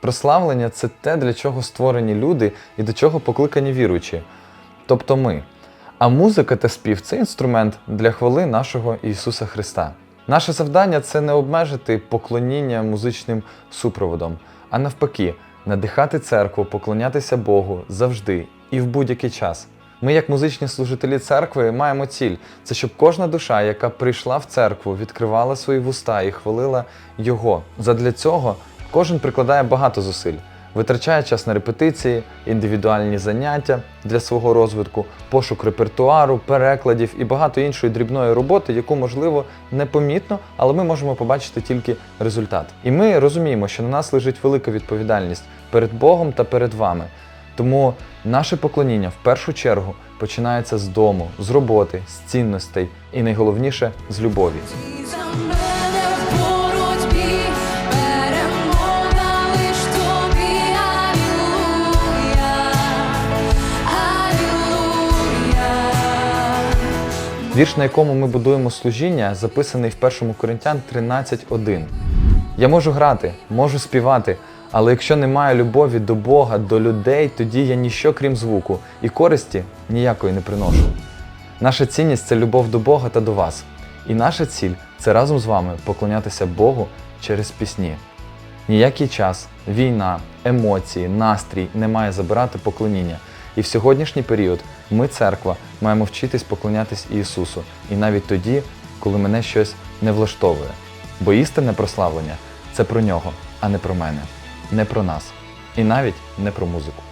Прославлення це те, для чого створені люди і до чого покликані віруючі, тобто ми. А музика та спів це інструмент для хвали нашого Ісуса Христа. Наше завдання це не обмежити поклоніння музичним супроводом, а навпаки, надихати церкву, поклонятися Богу завжди і в будь-який час. Ми, як музичні служителі церкви, маємо ціль це щоб кожна душа, яка прийшла в церкву, відкривала свої вуста і хвалила Його. Задля цього кожен прикладає багато зусиль, витрачає час на репетиції, індивідуальні заняття для свого розвитку, пошук репертуару, перекладів і багато іншої дрібної роботи, яку можливо непомітно, але ми можемо побачити тільки результат. І ми розуміємо, що на нас лежить велика відповідальність перед Богом та перед вами. Тому наше поклоніння в першу чергу починається з дому, з роботи, з цінностей і найголовніше з любові. Вірш, на якому ми будуємо служіння, записаний в 1 Коринтян 13.1. Я можу грати, можу співати, але якщо немає любові до Бога, до людей, тоді я ніщо крім звуку і користі ніякої не приношу. Наша цінність це любов до Бога та до вас. І наша ціль це разом з вами поклонятися Богу через пісні. Ніякий час, війна, емоції, настрій не має забирати поклоніння. І в сьогоднішній період ми, церква, маємо вчитись поклонятись Ісусу, і навіть тоді, коли мене щось не влаштовує. Бо істинне прославлення це про нього, а не про мене, не про нас, і навіть не про музику.